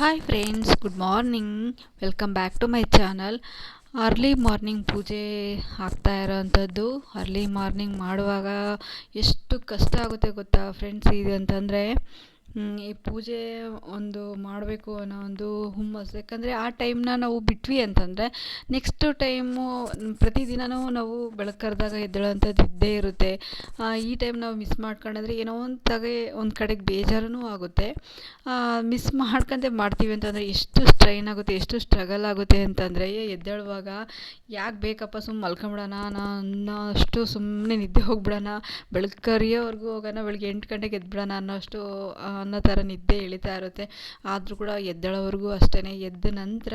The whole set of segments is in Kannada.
Hi friends good morning welcome back to my channel early morning ಪೂಜೆ ಆಗ್ತಾ ಇರೋವಂಥದ್ದು ಅರ್ಲಿ ಮಾರ್ನಿಂಗ್ ಮಾಡುವಾಗ ಎಷ್ಟು ಕಷ್ಟ ಆಗುತ್ತೆ ಗೊತ್ತಾ ಫ್ರೆಂಡ್ಸ್ ಇದು ಅಂತಂದರೆ ಈ ಪೂಜೆ ಒಂದು ಮಾಡಬೇಕು ಅನ್ನೋ ಒಂದು ಹುಮ್ಮಸ್ಸು. ಯಾಕಂದರೆ ಆ ಟೈಮ್ನ ನಾವು ಬಿಟ್ವಿ ಅಂತಂದರೆ ನೆಕ್ಸ್ಟ್ ಟೈಮು ಪ್ರತಿದಿನವೂ ನಾವು ಬೆಳಕರ್ದಾಗ ಎದ್ದೇಳೋವಂಥದ್ದು ಇದ್ದೇ ಇರುತ್ತೆ. ಈ ಟೈಮ್ ನಾವು ಮಿಸ್ ಮಾಡ್ಕೊಂಡ್ರೆ ಏನೋ ಒಂದು ತಗೆ ಒಂದು ಕಡೆಗೆ ಬೇಜಾರೂ ಆಗುತ್ತೆ. ಮಿಸ್ ಮಾಡ್ಕೊಂಡೆ ಮಾಡ್ತೀವಿ ಅಂತಂದರೆ ಎಷ್ಟು ಸ್ಟ್ರೈನ್ ಆಗುತ್ತೆ, ಎಷ್ಟು ಸ್ಟ್ರಗಲ್ ಆಗುತ್ತೆ ಅಂತಂದರೆ ಎದ್ದೇಳುವಾಗ ಯಾಕೆ ಬೇಕಪ್ಪ ಸುಮ್ಮನೆ ಮಲ್ಕೊಂಬಿಡೋಣ ಅನ್ನೋ ಅಷ್ಟು ಸುಮ್ಮನೆ ನಿದ್ದೆ ಹೋಗ್ಬಿಡೋಣ ಬೆಳಕರಿಯೋವರೆಗೂ ಹೋಗೋಣ, ಬೆಳಗ್ಗೆ ಎಂಟು ಗಂಟೆಗೆ ಎದ್ಬಿಡೋಣ ಅನ್ನೋಷ್ಟು ಅನ್ನೋ ಥರ ನಿದ್ದೆ ಎಳಿತಾ ಇರುತ್ತೆ. ಆದರೂ ಕೂಡ ಎದ್ದೇಳೋವರೆಗೂ ಅಷ್ಟೇ ಎದ್ದ ನಂತರ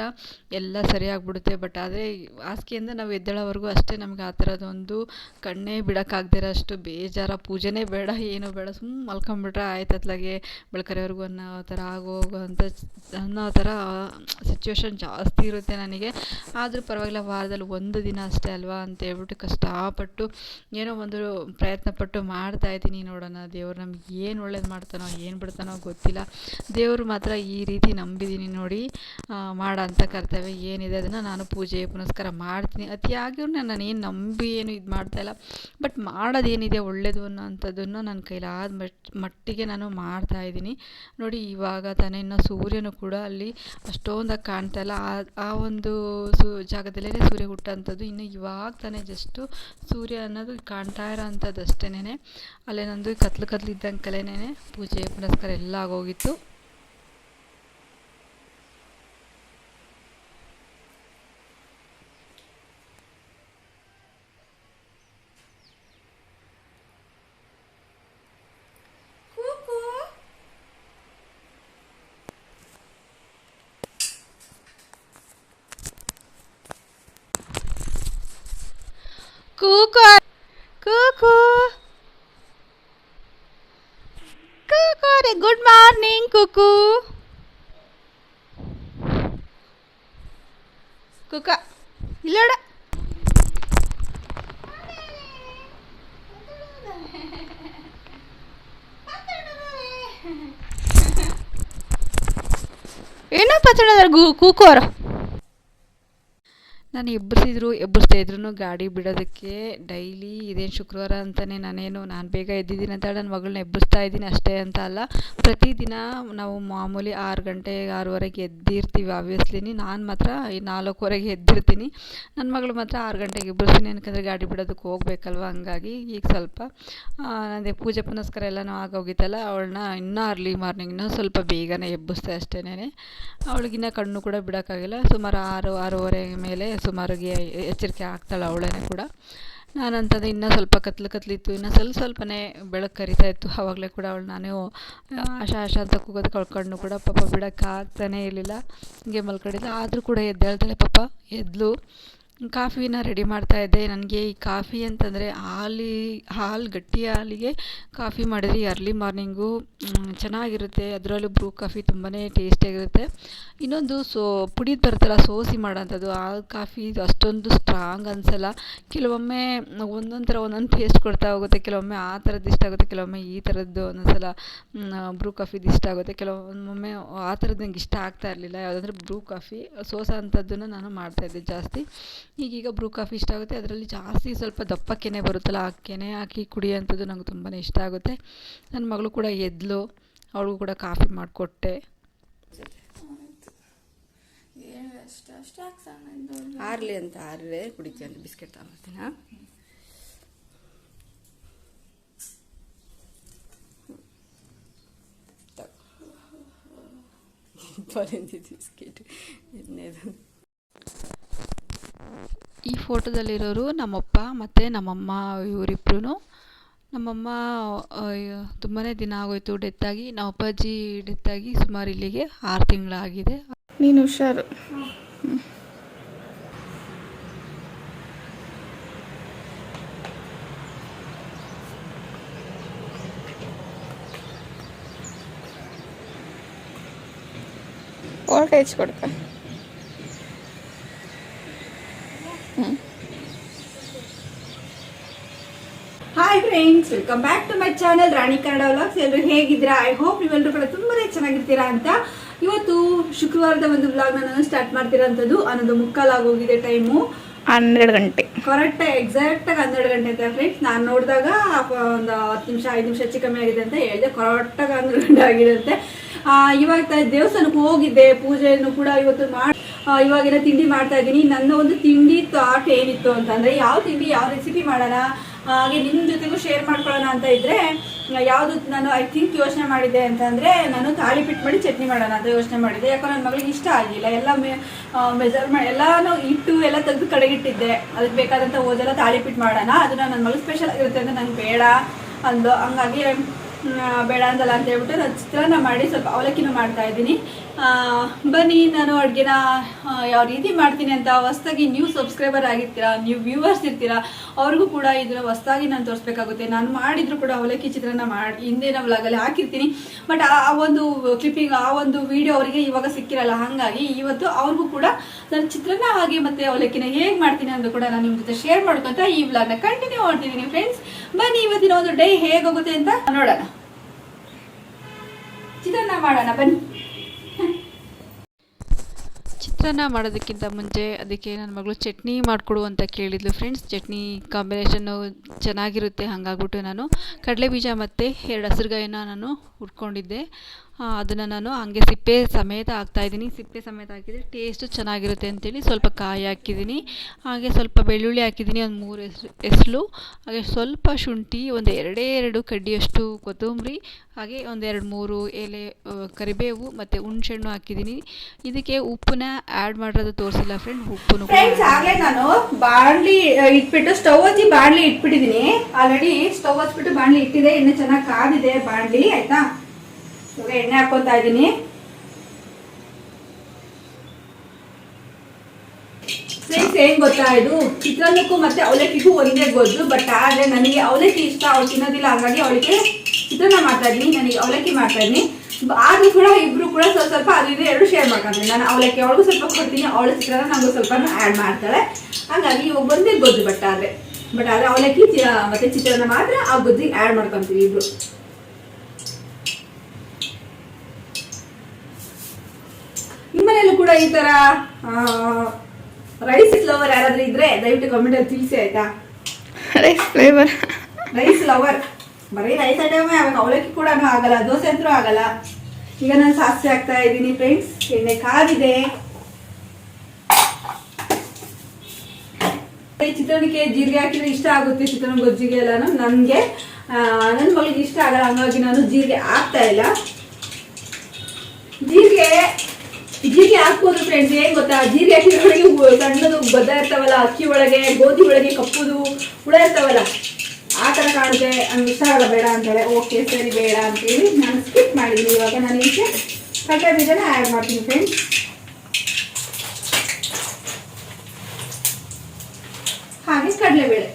ಎಲ್ಲ ಸರಿಯಾಗ್ಬಿಡುತ್ತೆ. ಬಟ್ ಆದರೆ ಹಾಸಿಗೆಯಿಂದ ನಾವು ಎದ್ದೇಳೋವರೆಗೂ ಅಷ್ಟೇ ನಮಗೆ ಆ ಥರದೊಂದು ಕಣ್ಣೇ ಬಿಡೋಕ್ಕಾಗ್ದಿರೋ ಅಷ್ಟು ಬೇಜಾರ, ಪೂಜೆನೇ ಬೇಡ, ಏನೂ ಬೇಡ. ಸುಮ್ಮನೆ ಮಲ್ಕೊಂಬಿಟ್ರೆ ಆಯ್ತು ಅತ್ಲಾಗೆ. ಬೆಳಕರಿವರೆಗೂ ಅನ್ನೋ ಥರ ಆಗೋಗುವಂಥ ಅನ್ನೋ ಥರ ಸಿಚುವೇಶನ್ ಜಾಸ್ತಿ ಇರುತ್ತೆ ನನಗೆ. ಆದರೂ ಪರವಾಗಿಲ್ಲ, ವಾರದಲ್ಲಿ ಒಂದು ದಿನ ಅಷ್ಟೇ ಅಲ್ವಾ ಅಂತ ಹೇಳ್ಬಿಟ್ಟು ಕಷ್ಟಪಟ್ಟು ಏನೋ ಒಂದು ಪ್ರಯತ್ನ ಪಟ್ಟು ಮಾಡ್ತಾಯಿದ್ದೀನಿ ನೋಡೋಣ. ದೇವ್ರು ನಮ್ಗೆ ಏನು ಒಳ್ಳೇದು ಮಾಡ್ತಾನೋ, ಏನು ಬಿಡ್ತಾನೋ ಗೊತ್ತಿಲ್ಲ. ದೇವರು ಮಾತ್ರ ಈ ರೀತಿ ನಂಬಿದ್ದೀನಿ ನೋಡಿ ಮಾಡೋಂಥ ಕರ್ತವ್ಯ ಏನಿದೆ ಅದನ್ನು ನಾನು ಪೂಜೆ ಪುನಸ್ಕಾರ ಮಾಡ್ತೀನಿ. ಅತಿಯಾಗಿಯೂ ನಾನು ಏನು ನಂಬಿ ಏನು ಇದು ಮಾಡ್ತಾಯಿಲ್ಲ ಬಟ್ ಮಾಡೋದೇನಿದೆ ಒಳ್ಳೆಯದು ಅನ್ನೋಂಥದ್ದನ್ನು ನನ್ನ ಕೈಲಾದ ಮಟ್ಟಿಗೆ ನಾನು ಮಾಡ್ತಾಯಿದ್ದೀನಿ ನೋಡಿ, ಇವಾಗ ತಾನೇ ಇನ್ನು ಸೂರ್ಯನು ಕೂಡ ಅಲ್ಲಿ ಅಷ್ಟೊಂದಾಗಿ ಕಾಣ್ತಾ ಇಲ್ಲ. ಆ ಒಂದು ಸು ಜಾಗದಲ್ಲೇ ಸೂರ್ಯ ಹುಟ್ಟೋಂಥದ್ದು ಇನ್ನು ಇವಾಗ ತಾನೇ ಜಸ್ಟು ಸೂರ್ಯ ಅನ್ನೋದು ಕಾಣ್ತಾ ಇರೋ ಅಂಥದ್ದು ಅಷ್ಟೇನೆ ಅಲ್ಲೇ ನಂದು ಕತ್ಲು ಕತ್ಲು ಕಲೆನೇ ಪೂಜೆ ಪುನಸ್ಕಾರ ಎಲ್ಲ ಆಗೋಗಿತ್ತು. ಕೂಕು ಕೂಕು ರೇ ಗುಡ್ ಮಾರ್ನಿಂಗ್ ಕೂಕು ಕುಕ ಇಲ್ಲೋಡ ಏನೋ ಪತ್ರ ಕೂಕೋರ ನಾನು ಎಬ್ಬಿಸಿದ್ರು, ಎಬ್ಬಿಸ್ತಾ ಇದ್ರು ಗಾಡಿ ಬಿಡೋದಕ್ಕೆ ಡೈಲಿ ಇದೇನು ಶುಕ್ರವಾರ ಅಂತಲೇ ನಾನೇನು, ನಾನು ಬೇಗ ಎದ್ದಿದ್ದೀನಿ ಅಂತ ನನ್ನ ಮಗಳನ್ನ ಎಬ್ಬಿಸ್ತಾ ಇದ್ದೀನಿ ಅಷ್ಟೇ ಅಂತ ಅಲ್ಲ. ಪ್ರತಿದಿನ ನಾವು ಮಾಮೂಲಿ ಆರು ಗಂಟೆ, ಆರೂವರೆಗೆ ಎದ್ದಿರ್ತೀವಿ ಆಬ್ವಿಯಸ್ಲಿನಿ ನಾನು ಮಾತ್ರ ನಾಲ್ಕೂವರೆಗೆ ಎದ್ದಿರ್ತೀನಿ. ನನ್ನ ಮಗಳು ಮಾತ್ರ ಆರು ಗಂಟೆಗೆ ಎಬ್ಬಿಸ್ತೀನಿ, ಯಾಕಂದರೆ ಗಾಡಿ ಬಿಡೋದಕ್ಕೆ ಹೋಗ್ಬೇಕಲ್ವ? ಹಂಗಾಗಿ ಈಗ ಸ್ವಲ್ಪ ಅದೇ ಪೂಜೆ ಪುನಸ್ಕಾರ ಎಲ್ಲನೂ ಆಗೋಗಿತ್ತಲ್ಲ, ಅವಳನ್ನ ಇನ್ನೂ ಅರ್ಲಿ ಮಾರ್ನಿಂಗ್ ಇನ್ನೂ ಸ್ವಲ್ಪ ಬೇಗನೆ ಎಬ್ಬಿಸ್ತೆ ಅಷ್ಟೇನೆ ಅವಳಿಗಿನ್ನ ಕಣ್ಣು ಕೂಡ ಬಿಡೋಕ್ಕಾಗಿಲ್ಲ. ಸುಮಾರು ಆರು, ಆರೂವರೆ ಮೇಲೆ ಸುಮಾರಿಗೆ ಎಚ್ಚರಿಕೆ ಆಗ್ತಾಳೆ ಅವಳೇ ಕೂಡ. ನಾನಂತಂದು ಇನ್ನೂ ಸ್ವಲ್ಪ ಕತ್ಲು ಕತ್ಲಿತ್ತು, ಇನ್ನೂ ಸ್ವಲ್ಪ ಸ್ವಲ್ಪನೇ ಬೆಳಕು ಕರಿತಾ ಇತ್ತು. ಆವಾಗಲೇ ಕೂಡ ಅವಳು ನಾನು ಆಶಾ ಆಶಾ ಅಂತ ಕೂಗೋದು ಕಳ್ಕೊಂಡು ಕೂಡ ಪಾಪ ಬಿಡೋಕ್ಕಾಗ್ತಾನೇ ಇರಲಿಲ್ಲ. ಹಿಂಗೆ ಮಲ್ಕೊಂಡಿಲ್ಲ ಆದರೂ ಕೂಡ ಎದ್ದೇಳ್ತಾಳೆ ಪಾಪ, ಎದ್ಲು. ಕಾಫಿನ ರೆಡಿ ಮಾಡ್ತಾ ಇದ್ದೆ. ನನಗೆ ಈ ಕಾಫಿ ಅಂತಂದರೆ ಹಾಲಿ, ಹಾಲು, ಗಟ್ಟಿ ಹಾಲಿಗೆ ಕಾಫಿ ಮಾಡಿದ್ರೆ ಅರ್ಲಿ ಮಾರ್ನಿಂಗು ಚೆನ್ನಾಗಿರುತ್ತೆ. ಅದರಲ್ಲೂ ಬ್ರೂ ಕಾಫಿ ತುಂಬಾ ಟೇಸ್ಟಿಯಾಗಿರುತ್ತೆ ಇನ್ನೊಂದು ಸೋ ಪುಡಿ ಬರುತ್ತಲ್ಲ, ಸೋಸಿ ಮಾಡೋಂಥದ್ದು, ಆ ಕಾಫಿ ಅಷ್ಟೊಂದು ಸ್ಟ್ರಾಂಗ್ ಅನಿಸಲ್ಲ. ಕೆಲವೊಮ್ಮೆ ಒಂದೊಂದು ಥರ ಒಂದೊಂದು ಟೇಸ್ಟ್ ಕೊಡ್ತಾ ಹೋಗುತ್ತೆ. ಕೆಲವೊಮ್ಮೆ ಆ ಥರದ್ದು ಇಷ್ಟ ಆಗುತ್ತೆ, ಕೆಲವೊಮ್ಮೆ ಈ ಥರದ್ದು ಒಂದೊಂದು ಸಲ ಬ್ರೂ ಕಾಫಿದು ಇಷ್ಟ ಆಗುತ್ತೆ. ಕೆಲವೊಮ್ಮೆ ಆ ಥರದ್ದು ನಂಗೆ ಇಷ್ಟ ಆಗ್ತಾ ಇರಲಿಲ್ಲ. ಯಾವುದಂದ್ರೆ ಬ್ರೂ ಕಾಫಿ, ಸೋಸೋ ಅಂಥದ್ದನ್ನು ನಾನು ಮಾಡ್ತಾಯಿದ್ದೆ ಜಾಸ್ತಿ. ಈಗೀಗ ಬ್ರೂ ಕಾಫಿ ಇಷ್ಟ ಆಗುತ್ತೆ. ಅದರಲ್ಲಿ ಜಾಸ್ತಿ ಸ್ವಲ್ಪ ದಪ್ಪ ಕೆನೆ ಬರುತ್ತಲ್ಲ ಆ ಕೆನೆ ಹಾಕಿ ಕುಡಿಯೋಂಥದ್ದು ನಂಗೆ ತುಂಬಾ ಇಷ್ಟ ಆಗುತ್ತೆ. ನನ್ನ ಮಗಳು ಕೂಡ ಎದ್ಲು, ಅವಳಿಗೂ ಕೂಡ ಕಾಫಿ ಮಾಡಿಕೊಟ್ಟೆ. ಆರ್ಲಿ ಅಂತ ಆರ್ಲೆ ಕುಡಿತೀವಿ ಅಂತ ಬಿಸ್ಕೆಟ್ ತಗೊಳ್ತೀನ ಬಿಸ್ಕೆಟ್. ಎಣ್ಣೆದು. ಈ ಫೋಟೋದಲ್ಲಿರೋರು ನಮ್ಮಪ್ಪ ಮತ್ತು ನಮ್ಮಮ್ಮ ಇವರಿಬ್ರು ನಮ್ಮಮ್ಮ ತುಂಬಾ ದಿನ ಆಗೋಯ್ತು ಡೆತ್ತಾಗಿ ನಮ್ಮ ಅಪ್ಪಾಜಿ ಡೆತ್ತಾಗಿ ಸುಮಾರು ಇಲ್ಲಿಗೆ ಆರು ತಿಂಗಳಾಗಿದೆ. ನೀನು ಹುಷಾರು. Voltage ಕೊಡ್ಕ hi friends welcome back to my channel Rani Kannada vlogs ಎಲ್ಲರೂ ಹೇಗಿದ್ದೀರಾ? ಐ ಹೋಪ್ ನೀವೆಲ್ಲರೂ ಕೂಡ ತುಂಬಾ ಚೆನ್ನಾಗಿರ್ತೀರಾ ಅಂತ. ಇವತ್ತು ಶುಕ್ರವಾರದ ಒಂದು ವ್ಲಾಗ್ನ ನಾನು ಸ್ಟಾರ್ಟ್ ಮಾಡ್ತಿರೋಂಥದ್ದು. ಅನ್ನೋದು ಮುಕ್ಕಾಲು ಆಗೋಗಿದೆ ಟೈಮು ಹನ್ನೆರಡು ಗಂಟೆ. ಕರೆಕ್ಟ್ ಎಕ್ಸಾಕ್ಟ್ ಆಗಿ ಹನ್ನೆರಡು ಗಂಟೆ ಅಂತ ಫ್ರೆಂಡ್ಸ್ ನಾನು ನೋಡಿದಾಗ ಒಂದು ಹತ್ತು ನಿಮಿಷ ಐದು ನಿಮಿಷ ಹೆಚ್ಚು ಕಮ್ಮಿ ಆಗಿದೆ ಅಂತ ಹೇಳಿದೆ. ಕರೆಕ್ಟಾಗಿ ಹನ್ನೆರಡು ಗಂಟೆ ಆಗಿರುತ್ತೆ ಇವಾಗ ದೇವಸ್ಥಾನಕ್ಕೆ ಹೋಗಿದ್ದೆ. ಪೂಜೆಯನ್ನು ಕೂಡ ಇವತ್ತು ಮಾಡಿ ಇವಾಗೆಲ್ಲ ತಿಂಡಿ ಮಾಡ್ತಾ ಇದ್ದೀನಿ. ನನ್ನ ಒಂದು ತಿಂಡಿ ಥಾಟ್ ಏನಿತ್ತು ಅಂತಂದ್ರೆ ಯಾವ ತಿಂಡಿ ಯಾವ ರೆಸಿಪಿ ಮಾಡೋಣ? ಹಾಗೆ ನಿಮ್ಮ ಜೊತೆಗೂ ಶೇರ್ ಮಾಡ್ಕೊಳ್ಳೋಣ ಅಂತ ಇದ್ರೆ ಯಾವುದು ನಾನು ಐ ಥಿಂಕ್ ಯೋಚನೆ ಮಾಡಿದ್ದೆ ಅಂತಂದ್ರೆ ನಾನು ತಾಳಿಪಿಟ್ಟು ಮಾಡಿ ಚಟ್ನಿ ಮಾಡೋಣ ಅಂತ ಯೋಚನೆ ಮಾಡಿದ್ದೆ. ಯಾಕಂದ್ರೆ ನನ್ನ ಮಗಳಿಗೆ ಇಷ್ಟ ಆಗಿಲ್ಲ. ಎಲ್ಲ ಮೆಜರ್ ಮಾಡಿ ಎಲ್ಲಾನು ಇಟ್ಟು ಎಲ್ಲ ತೆಗೆದು ಕಡೆಗಿಟ್ಟಿದ್ದೆ. ಅದಕ್ಕೆ ಬೇಕಾದಂಥ ಓದೆಲ್ಲ ತಾಳಿಪಿಟ್ಟು ಮಾಡೋಣ. ಅದನ್ನ ನನ್ನ ಮಗಳು ಸ್ಪೆಷಲ್ ಆಗಿರುತ್ತೆ ಅಂತ ನಂಗೆ ಬೇಡ ಅಂದು ಹಂಗಾಗಿ ಮ್, ಬೇಡ ಅಂದಲ್ಲ ಅಂತ ಹೇಳ್ಬಿಟ್ಟು ನಾನು ಚಿತ್ರಾನ್ನ ಮಾಡಿ ಸ್ವಲ್ಪ ಅವಲಕ್ಕಿನೂ ಮಾಡ್ತಾ ಇದ್ದೀನಿ. ಬನ್ನಿ, ನಾನು ಅಡುಗೆನ ಯಾವ ರೀತಿ ಮಾಡ್ತೀನಿ ಅಂತ ಹೊಸ್ದಾಗಿ ನ್ಯೂ ಸಬ್ಸ್ಕ್ರೈಬರ್ ಆಗಿರ್ತೀರಾ ನೀವು ವ್ಯೂವರ್ಸ್ ಇರ್ತೀರಾ, ಅವ್ರಿಗೂ ಕೂಡ ಇದನ್ನ ಹೊಸ್ದಾಗಿ ನಾನು ತೋರಿಸ್ಬೇಕಾಗುತ್ತೆ. ನಾನು ಮಾಡಿದ್ರು ಕೂಡ ಅವಲಕ್ಕಿ ಚಿತ್ರನ ಮಾಡಿ ಹಿಂದಿನ ವ್ಲಾಗಲ್ಲಿ ಹಾಕಿರ್ತೀನಿ. ಬಟ್ ಆ ಒಂದು ಕ್ಲಿಪ್ಪಿಂಗ್ ಆ ಒಂದು ವಿಡಿಯೋ ಅವರಿಗೆ ಇವಾಗ ಸಿಕ್ಕಿರಲ್ಲ, ಹಾಗಾಗಿ ಇವತ್ತು ಅವ್ರಿಗೂ ಕೂಡ ನಾನು ಚಿತ್ರನ ಹಾಗೆ ಮತ್ತೆ ಅವಲಕ್ಕಿನ ಹೇಗೆ ಮಾಡ್ತೀನಿ ಅಂತ ಕೂಡ ನಾನು ನಿಮ್ಮ ಜೊತೆ ಶೇರ್ ಮಾಡ್ಕೊಂತ ಈ ವ್ಲಾಗ್ನ ಕಂಟಿನ್ಯೂ ಮಾಡ್ತಿದ್ದೀನಿ ಫ್ರೆಂಡ್ಸ್ ಬನ್ನಿ, ಇವತ್ತಿನ ಒಂದು ಡೇ ಹೇಗೋಗುತ್ತೆ ಅಂತ ನೋಡೋಣ. ಚಿತ್ರಾನ್ನ ಮಾಡೋಣ, ಬನ್ನಿ. ಚಿತ್ರಾನ್ನ ಮಾಡೋದಕ್ಕಿಂತ ಮುಂಚೆ ಅದಕ್ಕೆ ನನ್ನ ಮಗಳು ಚಟ್ನಿ ಮಾಡಿಕೊಡು ಅಂತ ಕೇಳಿದ್ಲು. ಫ್ರೆಂಡ್ಸ್ ಚಟ್ನಿ ಕಾಂಬಿನೇಷನ್ನು ಚೆನ್ನಾಗಿರುತ್ತೆ, ಹಾಗಾಗ್ಬಿಟ್ಟು ನಾನು ಕಡಲೆ ಬೀಜ ಮತ್ತು ಎರಡು ಹಸಿರುಗಾಯಿನ ನಾನು ಹುರ್ಕೊಂಡಿದ್ದೆ. ಅದನ್ನು ನಾನು ಹಂಗೆ ಸಿಪ್ಪೆ ಸಮೇತ ಹಾಕ್ತಾಯಿದ್ದೀನಿ ಸಿಪ್ಪೆ ಸಮೇತ ಹಾಕಿದರೆ ಟೇಸ್ಟು ಚೆನ್ನಾಗಿರುತ್ತೆ ಅಂತೇಳಿ ಸ್ವಲ್ಪ ಕಾಯಿ ಹಾಕಿದ್ದೀನಿ. ಹಾಗೆ ಸ್ವಲ್ಪ ಬೆಳ್ಳುಳ್ಳಿ ಹಾಕಿದ್ದೀನಿ, ಒಂದು ಮೂರು ಹೆಸ್ರು ಹೆಸ್ಲು ಹಾಗೆ ಸ್ವಲ್ಪ ಶುಂಠಿ, ಒಂದು ಎರಡೇ ಎರಡು ಕಡ್ಡಿಯಷ್ಟು ಕೊತ್ತಂಬರಿ, ಹಾಗೆ ಒಂದೆರಡು ಮೂರು ಎಲೆ ಕರಿಬೇವು ಮತ್ತು ಹುಣ್ಸೆಣ್ಣು ಹಾಕಿದ್ದೀನಿ. ಇದಕ್ಕೆ ಉಪ್ಪನ್ನ ಆ್ಯಡ್ ಮಾಡಿರೋದು ತೋರಿಸಿಲ್ಲ ಫ್ರೆಂಡ್ ಉಪ್ಪು ಫ್ರೆಂಡ್ಸ್ ಆಗಲೇ ನಾನು ಬಾಣಲಿ ಇಟ್ಬಿಟ್ಟು ಸ್ಟವ್ ಹಚ್ಚಿ ಬಾಣಲಿ ಇಟ್ಬಿಟ್ಟಿದ್ದೀನಿ. ಆಲ್ರೆಡಿ ಸ್ಟವ್ ಹಚ್ಬಿಟ್ಟು ಬಾಣಲಿ ಇಟ್ಟಿದೆ, ಇನ್ನು ಚೆನ್ನಾಗಿ ಕಾದಿದೆ ಬಾಣಲಿ, ಆಯ್ತಾ? ಇವಾಗ ಎಣ್ಣೆ ಹಾಕೋತಾ ಇದ್ದೀನಿ ಫ್ರೆಂಡ್ಸ್ ಏನ್ ಗೊತ್ತಾ ಇದು? ಚಿತ್ರಾನ್ನಕ್ಕೂ ಮತ್ತೆ ಅವಲಕ್ಕಿಗೂ ಒಂದೇ ಗೊಜ್ಜು ಬಟ್ ಆದ್ರೆ ನನಗೆ ಅವಲಕ್ಕಿ ಇಷ್ಟ, ಅವ್ಳು ತಿನ್ನೋದಿಲ್ಲ, ಹಾಗಾಗಿ ಅವಳಿಗೆ ಚಿತ್ರಾನ್ನ ಮಾಡ್ತಾ ಇದ್ದೀನಿ ನನಗೆ ಅವಲಕ್ಕಿ ಮಾಡ್ತಾ ಇದ್ದೀನಿ ಆದ್ರೂ ಕೂಡ ಇಬ್ರು ಕೂಡ ಸ್ವಲ್ಪ ಸ್ವಲ್ಪ ಅದು ಇದು ಎರಡು ಶೇರ್ ಮಾಡ್ಕೊಂತೀನಿ ನಾನು ಅವಲಕ್ಕಿ ಅವಳಿಗೂ ಸ್ವಲ್ಪ ಕೊಡ್ತೀನಿ, ಅವಳ ಚಿತ್ರಾನ್ನ ನನಗೂ ಸ್ವಲ್ಪ ಆ್ಯಡ್ ಮಾಡ್ತಾಳೆ. ಹಾಗಾಗಿ ಇವಾಗ ಒಂದೇ ಗೊಜ್ಜು ಬಟ್ ಆದ್ರೆ. ಬಟ್ ಆದ್ರೆ ಅವಲಕ್ಕಿ ಮತ್ತೆ ಚಿತ್ರಾನ್ನ ಮಾತ್ರ ಆ ಗೊಜ್ಜಿಗೆ ಆ್ಯಡ್ ಮಾಡ್ಕೊಂತೀವಿ ಇಬ್ರು ನಿಮ್ಮನೆಯಲ್ಲೂ ಕೂಡ ಈ ತರ ರೈಸ್ ಲವರ್ ಯಾರಾದ್ರೂ ಇದ್ರೆ ದಯವಿಟ್ಟು ಕಮೆಂಟ್ ಅಲ್ಲಿ ತಿಳಿಸಿ ಆಯ್ತಾ? ರೈಸ್ ಫ್ಲೇವರ್ ರೈಸ್ ಲವರ್ ಬರೀ ರೈಸ್ ಐಟಮ್ ಅವಾಗ ಅವಲಕ್ಕಿ ಕೂಡ ಆಗಲ್ಲ ದೋಸೆ ಅಂತೂ ಆಗಲ್ಲ. ಈಗ ನಾನು ಸಾಸಿವೆ ಹಾಕ್ತಾ ಇದ್ದೀನಿ ಫ್ರೆಂಡ್ಸ್ ಎಣ್ಣೆ ಕಾದಿದೆ ಚಿತ್ರಣಕ್ಕೆ ಚಿತ್ರಾನ್ನಕ್ಕೆ ಜೀರಿಗೆ ಹಾಕಿದ್ರೆ ಇಷ್ಟ ಆಗುತ್ತೆ ಚಿತ್ರಾನ್ನ ಗೊಜ್ಜಿಗೆ ಎಲ್ಲಾನು ನನಗೆ ನನ್ನ ಮಗಳಿಗೆ ಇಷ್ಟ ಆಗಲ್ಲ ಹಂಗಾಗಿ ನಾನು ಜೀರಿಗೆ ಹಾಕ್ತಾ ಇಲ್ಲ ಜೀರಿಗೆ ಜೀರಿಗೆ ಹಾಕ್ಬೋದು ಫ್ರೆಂಡ್ಸ್ ಏನ್ ಗೊತ್ತಾ? ಜೀರಿಗೆ ಒಳಗೆ ಸಣ್ಣದು ಬದ ಇರ್ತಾವಲ್ಲ, ಅಕ್ಕಿ ಒಳಗೆ, ಗೋಧಿ ಒಳಗೆ ಕಪ್ಪುದು ಹುಳ ಇರ್ತಾವಲ್ಲ. ಆ ಥರ ಕಾಣುತ್ತೆ ನಮ್ಗೆ ಇಷ್ಟ ಆಗಲ್ಲ, ಬೇಡ ಅಂತಾಳೆ ಓಕೆ ಸರಿ, ಬೇಡ ಅಂತೇಳಿ ನಾನು ಸ್ಕಿಪ್ ಮಾಡಿದ್ದೀನಿ. ಇವಾಗ ನಾನು ಈಚೆ ಕಡಲೆ ಬೀಜನ ಆ್ಯಡ್ ಮಾಡ್ತೀನಿ ಫ್ರೆಂಡ್ಸ್ ಹಾಗೆ ಕಡಲೆಬೇಳೆ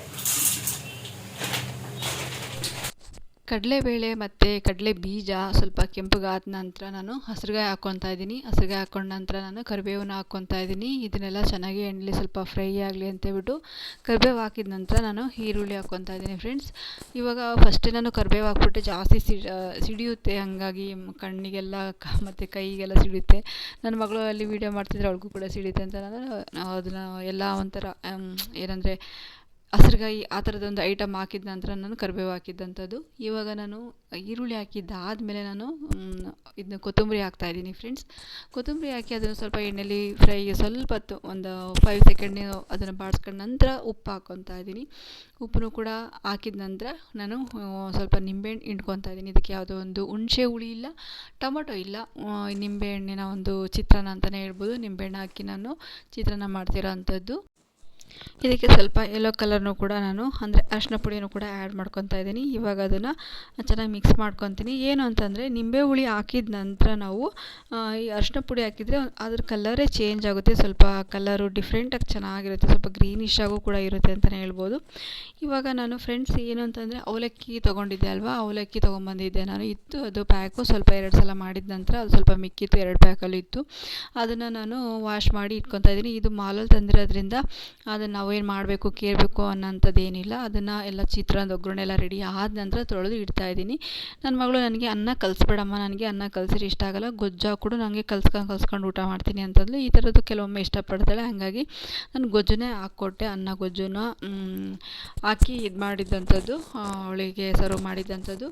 ಕಡಲೆಬೇಳೆ ಮತ್ತು ಕಡಲೆ ಬೀಜ ಸ್ವಲ್ಪ ಕೆಂಪಗಾದ ನಂತರ ನಾನು ಹಸಿರುಗಾಯಿ ಹಾಕ್ಕೊತಾ ಇದ್ದೀನಿ. ಹಸಿರುಗಾಯಿ ಹಾಕ್ಕೊಂಡ ನಂತರ ನಾನು ಕರಿಬೇವನ್ನ ಹಾಕ್ಕೊತಾ ಇದ್ದೀನಿ. ಇದನ್ನೆಲ್ಲ ಚೆನ್ನಾಗಿ ಎಣ್ಣೆಲಿ ಸ್ವಲ್ಪ ಫ್ರೈ ಆಗಲಿ ಅಂತೇಳ್ಬಿಟ್ಟು ಕರಿಬೇವು ಹಾಕಿದ ನಂತರ ನಾನು ಈರುಳ್ಳಿ ಹಾಕ್ಕೊತಾ ಇದ್ದೀನಿ ಫ್ರೆಂಡ್ಸ್. ಇವಾಗ ಫಸ್ಟೇ ನಾನು ಕರಿಬೇವು ಹಾಕ್ಬಿಟ್ಟು ಜಾಸ್ತಿ ಸಿಡಿಯುತ್ತೆ ಹಾಗಾಗಿ ಕಣ್ಣಿಗೆಲ್ಲ ಮತ್ತು ಕೈಗೆಲ್ಲ ಸಿಡಿಯುತ್ತೆ. ನನ್ನ ಮಗಳು ಅಲ್ಲಿ ವೀಡಿಯೋ ಮಾಡ್ತಿದ್ರೆ ಅವಳಿಗೂ ಕೂಡ ಸಿಡಿಯುತ್ತೆ ಅಂತ ನಾನು, ಅದನ್ನು ಎಲ್ಲ ಒಂಥರ ಏನಂದರೆ ಹಸಿರುಗಾಯಿ ಆ ಥರದೊಂದು ಐಟಮ್ ಹಾಕಿದ ನಂತರ ನಾನು ಕರಿಬೇವು ಹಾಕಿದ್ದಂಥದ್ದು. ಇವಾಗ ನಾನು ಈರುಳ್ಳಿ ಹಾಕಿದ್ದಾದಮೇಲೆ ನಾನು ಇದನ್ನ ಕೊತ್ತಂಬರಿ ಹಾಕ್ತಾ ಇದ್ದೀನಿ ಫ್ರೆಂಡ್ಸ್ ಕೊತ್ತಂಬರಿ ಹಾಕಿ ಅದನ್ನು ಸ್ವಲ್ಪ ಎಣ್ಣೆಲಿ ಫ್ರೈಗೆ ಸ್ವಲ್ಪ ಹೊತ್ತು ಒಂದು ಫೈವ್ ಸೆಕೆಂಡ್ ಅದನ್ನು ಬಾಡಿಸ್ಕೊಂಡ ನಂತರ ಉಪ್ಪು ಹಾಕ್ಕೊತಾ ಇದ್ದೀನಿ. ಉಪ್ಪನ್ನು ಕೂಡ ಹಾಕಿದ ನಂತರ ನಾನು ಸ್ವಲ್ಪ ನಿಂಬೆಹಣ್ಣು ಹಿಂಡ್ಕೊತಾ ಇದ್ದೀನಿ. ಇದಕ್ಕೆ ಯಾವುದೋ ಒಂದು ಹುಣಸೆ ಹುಳಿ ಇಲ್ಲ, ಟೊಮೊಟೊ ಇಲ್ಲ. ನಿಂಬೆಹಣ್ಣಿನ ಒಂದು ಚಿತ್ರಾನ್ನ ಅಂತಲೇ ಹೇಳ್ಬೋದು. ನಿಂಬೆಹಣ್ಣು ಹಾಕಿ ನಾನು ಚಿತ್ರಾನ್ನ ಮಾಡ್ತಿರೋ ಅಂಥದ್ದು ಇದಕ್ಕೆ ಸ್ವಲ್ಪ ಯೆಲ್ಲೋ ಕಲರ್ನು ಕೂಡ ನಾನು, ಅಂದರೆ ಅರಿಶಿನ ಪುಡಿಯನ್ನು ಕೂಡ ಆ್ಯಡ್ ಮಾಡ್ಕೊತಾ ಇದ್ದೀನಿ. ಇವಾಗ ಅದನ್ನು ಚೆನ್ನಾಗಿ ಮಿಕ್ಸ್ ಮಾಡ್ಕೊತೀನಿ. ಏನು ಅಂತಂದರೆ, ನಿಂಬೆ ಹುಳಿ ಹಾಕಿದ ನಂತರ ನಾವು ಈ ಅರಿಶಿನ ಪುಡಿ ಹಾಕಿದರೆ ಅದ್ರ ಕಲರೇ ಚೇಂಜ್ ಆಗುತ್ತೆ. ಸ್ವಲ್ಪ ಕಲರು ಡಿಫ್ರೆಂಟಾಗಿ ಚೆನ್ನಾಗಿರುತ್ತೆ. ಸ್ವಲ್ಪ ಗ್ರೀನಿಶ್ ಆಗು ಕೂಡ ಇರುತ್ತೆ ಅಂತಲೇ ಹೇಳ್ಬೋದು. ಇವಾಗ ನಾನು ಫ್ರೆಂಡ್ಸ್ ಏನು ಅಂತಂದರೆ, ಅವಲಕ್ಕಿ ತೊಗೊಂಡಿದ್ದೆ ಅಲ್ವಾ? ಅವಲಕ್ಕಿ ತೊಗೊಂಬಂದಿದ್ದೆ ನಾನು. ಇತ್ತು ಅದು ಪ್ಯಾಕು ಸ್ವಲ್ಪ ಎರಡು ಸಲ ಮಾಡಿದ ನಂತರ ಅದು ಸ್ವಲ್ಪ ಮಿಕ್ಕಿತ್ತು, ಎರಡು ಪ್ಯಾಕಲ್ಲಿ ಇತ್ತು. ಅದನ್ನು ನಾನು ವಾಶ್ ಮಾಡಿ ಇಟ್ಕೊತಾ ಇದ್ದೀನಿ. ಇದು ಮಾಲಲ್ಲಿ ತಂದಿರೋದ್ರಿಂದ ಅದನ್ನು ನಾವೇನು ಮಾಡಬೇಕು, ಕೇಳಬೇಕು ಅನ್ನೋಂಥದ್ದೇನಿಲ್ಲ. ಅದನ್ನು ಎಲ್ಲ ಚಿತ್ರದ ಒಗ್ಗರಣೆ ಎಲ್ಲ ರೆಡಿ ಆದ ನಂತರ ತೊಳೆದು ಇಡ್ತಾಯಿದ್ದೀನಿ ನನ್ನ ಮಗಳು ನನಗೆ ಅನ್ನ ಕಲಿಸ್ಬೇಡಮ್ಮ. ನನಗೆ ಅನ್ನ ಕಲಿಸಿದ್ರೆ ಇಷ್ಟ ಆಗಲ್ಲ. ಗೊಜ್ಜು ಕೂಡ ನನಗೆ ಕಲ್ಸ್ಕೊಂಡು ಕಲ್ಸ್ಕೊಂಡು ಊಟ ಮಾಡ್ತೀನಿ ಅಂತಂದ್ಲು. ಈ ಥರದ್ದು ಕೆಲವೊಮ್ಮೆ ಇಷ್ಟಪಡ್ತಾಳೆ. ಹಾಗಾಗಿ ನಾನು ಗೊಜ್ಜನ್ನೇ ಹಾಕ್ಕೊಟ್ಟೆ. ಅನ್ನ ಗೊಜ್ಜನ್ನ ಹಾಕಿ ಇದು ಮಾಡಿದ್ದಂಥದ್ದು ಅವಳಿಗೆ ಸರ್ವ್ ಮಾಡಿದ್ದಂಥದ್ದು.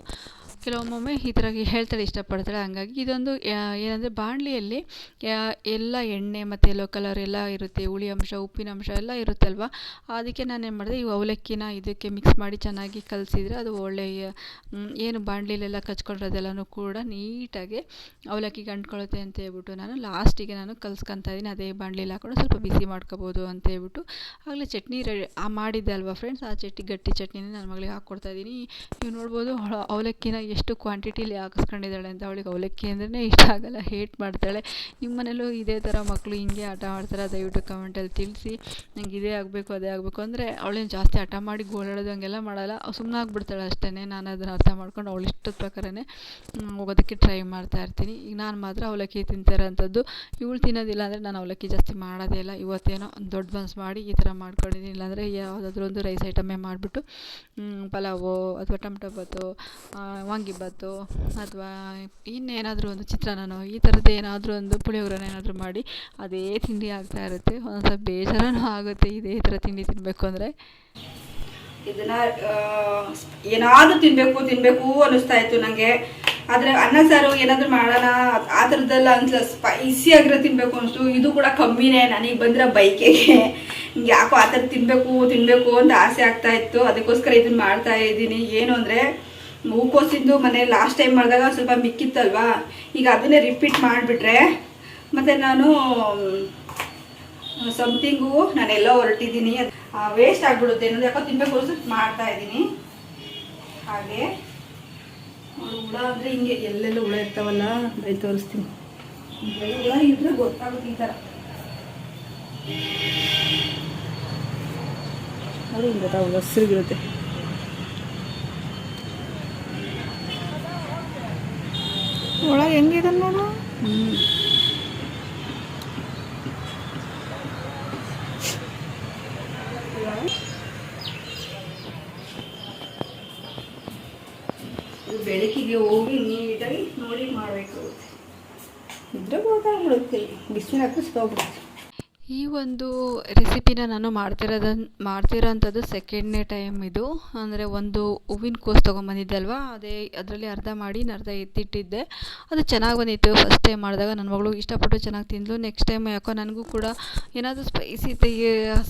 ಕೆಲವೊಮ್ಮೊಮ್ಮೆ ಈ ಥರ ಹೇಳ್ತಾಳೆ ಇಷ್ಟಪಡ್ತಾಳೆ ಹಂಗಾಗಿ ಇದೊಂದು ಏನಂದರೆ ಬಾಣಲಿಯಲ್ಲಿ ಎಲ್ಲ ಎಣ್ಣೆ ಮತ್ತು ಎಲ್ಲೋ ಕಲರ್ ಎಲ್ಲ ಇರುತ್ತೆ, ಹುಳಿ ಅಂಶ, ಉಪ್ಪಿನ ಅಂಶ ಎಲ್ಲ ಇರುತ್ತಲ್ವ? ಅದಕ್ಕೆ ನಾನೇನು ಮಾಡಿದೆ, ಈ ಅವಲಕ್ಕಿನ ಇದಕ್ಕೆ ಮಿಕ್ಸ್ ಮಾಡಿ ಚೆನ್ನಾಗಿ ಕಲಸಿದ್ರೆ ಅದು ಒಳ್ಳೆಯ ಏನು ಬಾಣಲಿಲೆಲ್ಲ ಕಚ್ಕೊಂಡಿರೋದೆಲ್ಲನೂ ಕೂಡ ನೀಟಾಗಿ ಅವಲಕ್ಕಿಗೆ ಅಂಟ್ಕೊಳ್ಳುತ್ತೆ ಅಂತ ಹೇಳ್ಬಿಟ್ಟು ನಾನು ಲಾಸ್ಟಿಗೆ ನಾನು ಕಲ್ಸ್ಕೊತಾ ಇದ್ದೀನಿ. ಅದೇ ಬಾಣಲಿಲಿ ಹಾಕೊಂಡು ಸ್ವಲ್ಪ ಬಿಸಿ ಮಾಡ್ಕೋಬೋದು ಅಂತ ಹೇಳ್ಬಿಟ್ಟು ಆಗಲೇ ಚಟ್ನಿ ರೆಡಿ ಮಾಡಿದ್ದೆ ಅಲ್ವಾ ಫ್ರೆಂಡ್ಸ್ ಆ ಚಟ್ನಿ, ಗಟ್ಟಿ ಚಟ್ನಿನೇ ನನ್ನ ಮಗಳಿಗೆ ಹಾಕ್ಕೊಡ್ತಾ ಇದ್ದೀನಿ. ನೀವು ನೋಡ್ಬೋದು, ಅವಲಕ್ಕಿನ ಎಷ್ಟು ಕ್ವಾಂಟಿಟಿಲಿ ಹಾಕಿಸ್ಕೊಂಡಿದ್ದಾಳೆ ಅಂತ ಅವಳಿಗೆ ಅವಲಕ್ಕಿ ಅಂದ್ರೇ ಇಷ್ಟ ಆಗಲ್ಲ, ಹೇಟ್ ಮಾಡ್ತಾಳೆ. ನಿಮ್ಮ ಮನೇಲೂ ಇದೇ ಥರ ಮಕ್ಕಳು ಹಿಂಗೆ ಆಟ ಆಡ್ತಾರೆ ದಯವಿಟ್ಟು ಕಮೆಂಟಲ್ಲಿ ತಿಳಿಸಿ. ನಂಗೆ ಇದೇ ಆಗಬೇಕು, ಅದೇ ಆಗಬೇಕು ಅಂದರೆ ಅವಳೇನು ಜಾಸ್ತಿ ಹಠ ಮಾಡಿ ಗೋಳಾಡೋದು ಹಂಗೆಲ್ಲ ಮಾಡಲ್ಲ ಸುಮ್ಮನೆ ಆಗ್ಬಿಡ್ತಾಳೆ ಅಷ್ಟೇ ನಾನು ಅದನ್ನು ಅರ್ಥ ಮಾಡ್ಕೊಂಡು ಅವಳು ಇಷ್ಟದ ಪ್ರಕಾರನೇ ಹೋಗೋದಕ್ಕೆ ಟ್ರೈ ಮಾಡ್ತಾ ಇರ್ತೀನಿ. ಈಗ ನಾನು ಮಾತ್ರ ಅವಲಕ್ಕಿ ತಿಂತಾರಂಥದ್ದು ಇವಳು ತಿನ್ನೋದಿಲ್ಲ ಅಂದರೆ ನಾನು ಅವಲಕ್ಕಿ ಜಾಸ್ತಿ ಮಾಡೋದೇ ಇಲ್ಲ. ಇವತ್ತೇನೋ ದೊಡ್ಡ ಮನ್ಸು ಮಾಡಿ ಈ ಥರ ಮಾಡ್ಕೊಂಡಿದ್ದೀನಿ. ಇಲ್ಲಾಂದರೆ ಯಾವುದಾದ್ರೂ ಒಂದು ರೈಸ್ ಐಟಮೇ ಮಾಡಿಬಿಟ್ಟು ಪಲಾವೋ ಅಥವಾ ಟೊಮಟೊ ಬಾತು ವಾಂಗಿಬಾತು ಅಥವಾ ಇನ್ನೇನಾದರೂ ಒಂದು ಚಿತ್ರಾನ್ನನೋ, ಈ ಥರದ್ದು ಏನಾದರೂ ಒಂದು ಪುಳಿಯೋಗರೆನೋ ಏನಾದರೂ ಮಾಡಿ, ಅದೇ ತಿಂಡಿ ಆಗ್ತಾ ಇರುತ್ತೆ. ಒಂದೊಂದು ಸ್ವಲ್ಪ ಬೇಜಾರೂ ಆಗುತ್ತೆ ಇದೇ ಥರ ತಿಂಡಿ ತಿನ್ನಬೇಕು ಅಂದರೆ. ಇದನ್ನ ಏನಾದರೂ ತಿನ್ನಬೇಕು ತಿನ್ನಬೇಕು ಅನ್ನಿಸ್ತಾ ಇತ್ತು ನನಗೆ ಆದರೆ ಅನ್ನ ಸಾರು ಏನಾದರೂ ಮಾಡೋಣ ಆ ಥರದ್ದೆಲ್ಲ ಅನ್ಸ ಸ್ಪೈಸಿ ಆಗಿರೋ ತಿನ್ನಬೇಕು ಅನಿಸ್ತು ಇದು ಕೂಡ ಕಮ್ಮಿನೇ. ನನಗೆ ಬಂದಿರೋ ಬೈಕಿಗೆ. ಯಾಕೋ ಆ ಥರ ತಿನ್ನಬೇಕು ತಿನ್ನಬೇಕು ಅಂತ ಆಸೆ ಆಗ್ತಾ ಇತ್ತು. ಅದಕ್ಕೋಸ್ಕರ ಇದನ್ನ ಮಾಡ್ತಾ ಇದ್ದೀನಿ. ಏನು ಅಂದರೆ ಹೂಕೋಸಿಂದು ಮನೆ ಲಾಸ್ಟ್ ಟೈಮ್ ಮಾಡಿದಾಗ ಸ್ವಲ್ಪ ಮಿಕ್ಕಿತ್ತಲ್ವಾ? ಈಗ ಅದನ್ನೇ ರಿಪೀಟ್ ಮಾಡಿಬಿಟ್ರೆ, ಮತ್ತು ನಾನು ಸಮಥಿಂಗು ನಾನೆಲ್ಲ ಹೊರಟಿದ್ದೀನಿ. ವೇಸ್ಟ್ ಆಗಿಬಿಡುತ್ತೆ. ಅನ್ನೋದು ಯಾಕೋ ತಿನ್ಬೇಕು ಮಾಡ್ತಾ ಇದ್ದೀನಿ. ಹಾಗೆ. ಹುಳ ಅಂದರೆ ಹಿಂಗೆ ಎಲ್ಲೆಲ್ಲ ಹುಳ ಇರ್ತಾವಲ್ಲ ಬೈ ತೋರಿಸ್ತೀನಿ. ಹುಳ ಇದ್ರೆ ಗೊತ್ತಾಗುತ್ತೆ ಈ ಥರ ಅದು ಹಿಂಗೆ ಹಸಿರುಗಿರುತ್ತೆ. ಒಳಗೆ ಹೆಂಗಿದೆ ನೋಡು. ಬೆಳಕಿಗೆ ಹೋಗಿ ನೀಟಾಗಿ ನೋಡಿ ಮಾಡಬೇಕು. ಇದ್ರೆ ಗೊತ್ತಾಗ್ಬಿಡುತ್ತೆ ಬಿಸಿಲು ಹಾಕಿ ಹೋಗ್ಬಿಡುತ್ತೆ ಈ ಒಂದು ರೆಸಿಪಿನ ನಾನು ಮಾಡ್ತಿರೋದ, ಮಾಡ್ತಿರೋಂಥದ್ದು ಸೆಕೆಂಡ್ನೇ ಟೈಮ್ ಇದು. ಅಂದರೆ ಒಂದು ಹೂವಿನ ಕೋಸು ತೊಗೊಂಬಂದಿದ್ದೆ ಅಲ್ವಾ? ಅದೇ ಅದರಲ್ಲಿ ಅರ್ಧ ಮಾಡಿ ಅರ್ಧ ಎತ್ತಿಟ್ಟಿದ್ದೆ. ಅದು ಚೆನ್ನಾಗಿ ಬಂದಿತ್ತು. ಫಸ್ಟ್ ಟೈಮ್ ಮಾಡಿದಾಗ ನನ್ನ ಮಗಳು ಇಷ್ಟಪಟ್ಟು ಚೆನ್ನಾಗಿ ತಿಂದಳು ನೆಕ್ಸ್ಟ್ ಟೈಮ್ ಯಾಕೋ ನನಗೂ ಕೂಡ ಏನಾದರೂ ಸ್ಪೈಸಿ